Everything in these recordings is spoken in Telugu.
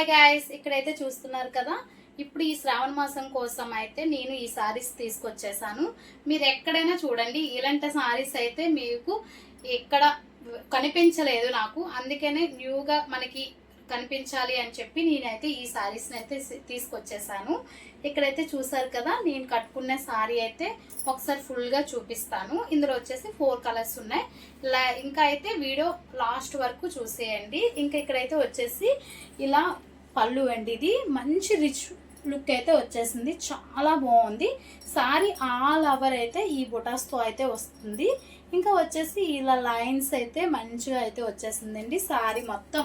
హాయ్ గాయస్ ఇక్కడైతే చూస్తున్నారు కదా? ఇప్పుడు ఈ శ్రావణ మాసం కోసం అయితే నేను ఈ సారీస్ తీసుకొచ్చేసాను. మీరు ఎక్కడైనా చూడండి ఇలాంటి సారీస్ అయితే మీకు ఎక్కడ కనిపించలేదు నాకు. అందుకనే న్యూగా మనకి కనిపించాలి అని చెప్పి నేనైతే ఈ సారీస్ని అయితే తీసుకొచ్చేసాను. ఇక్కడైతే చూసారు కదా నేను కట్టుకున్న సారీ అయితే ఒకసారి ఫుల్గా చూపిస్తాను. ఇందులో వచ్చేసి ఫోర్ కలర్స్ ఉన్నాయి. లా ఇంకా అయితే వీడియో లాస్ట్ వరకు చూసేయండి. ఇంకా ఇక్కడైతే వచ్చేసి ఇలా పళ్ళు అండి ఇది. మంచి రిచ్ లుక్ అయితే వచ్చేసింది. చాలా బాగుంది. సారీ ఆల్ ఓవర్ అయితే ఈ బుటాస్తో అయితే వస్తుంది. ఇంకా వచ్చేసి ఇలా లైన్స్ అయితే మంచిగా అయితే వచ్చేసిందండి. సారీ మొత్తం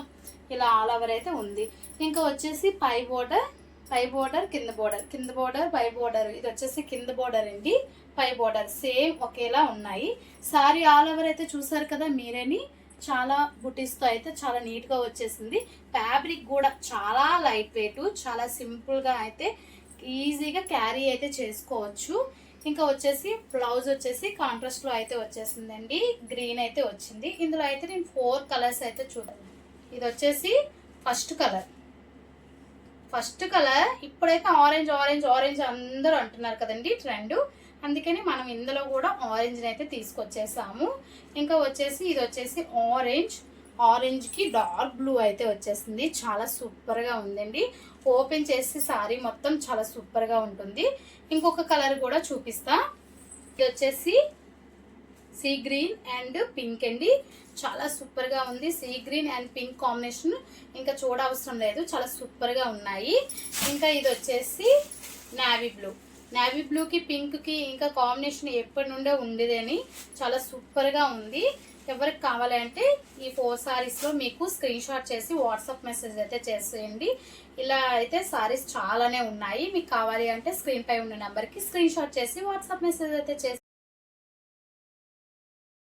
ఇలా ఆల్ ఓవర్ అయితే ఉంది. ఇంకా వచ్చేసి పై బోర్డర్ పై బోర్డర్ కింద బోర్డర్. కింద బోర్డర్ పై బోర్డర్. ఇది వచ్చేసి కింద బోర్డర్ అండి. పై బోర్డర్ సేమ్ ఒకేలా ఉన్నాయి. సారీ ఆల్ ఓవర్ అయితే చూసారు కదా మీరేని? చాలా బుటీస్తో అయితే చాలా నీట్గా వచ్చేసింది. ఫ్యాబ్రిక్ కూడా చాలా లైట్ వెయిట్ చాలా సింపుల్గా అయితే ఈజీగా క్యారీ అయితే చేసుకోవచ్చు. ఇంకా వచ్చేసి బ్లౌజ్ వచ్చేసి కాంట్రాస్ట్లో అయితే వచ్చేసిందండి. గ్రీన్ అయితే వచ్చింది. ఇందులో అయితే నేను ఫోర్ కలర్స్ అయితే చూడాలి ఇది వచ్చేసి ఫస్ట్ కలర్. ఫస్ట్ కలర్ ఇప్పుడైతే ఆరెంజ్ ఆరెంజ్ ఆరెంజ్ అందరూ అంటున్నారు కదండి ట్రెండ్. అందుకని మనం ఇందులో కూడా ఆరెంజ్ని అయితే తీసుకొచ్చేసాము. ఇంకా వచ్చేసి ఇది వచ్చేసి ఆరెంజ్ ఆరెంజ్కి డార్క్ బ్లూ అయితే వచ్చేసింది. చాలా సూపర్గా ఉందండి. ఓపెన్ చేసి సారీ మొత్తం చాలా సూపర్గా ఉంటుంది. ఇంకొక కలర్ కూడా చూపిస్తా. ఇది వచ్చేసి సీ గ్రీన్ అండ్ పింక్ అండి. చాలా సూపర్గా ఉంది. Sea green and pink combination ఇంకా చూడవసరం లేదు. చాలా సూపర్గా ఉన్నాయి. ఇంకా ఇది వచ్చేసి నావీ బ్లూ నేవీ బ్లూకి పింక్కి ఇంకా కాంబినేషన్ ఎప్పటి నుండే ఉండేదని చాలా సూపర్గా ఉంది. ఎవరికి కావాలంటే ఈ ఫోర్ సారీస్లో మీకు స్క్రీన్ షాట్ చేసి వాట్సాప్ మెసేజ్ అయితే చేసేయండి. ఇలా అయితే సారీస్ చాలానే ఉన్నాయి. మీకు కావాలి అంటే స్క్రీన్ పై ఉన్న నెంబర్కి స్క్రీన్ షాట్ చేసి వాట్సాప్ మెసేజ్ అయితే చేసి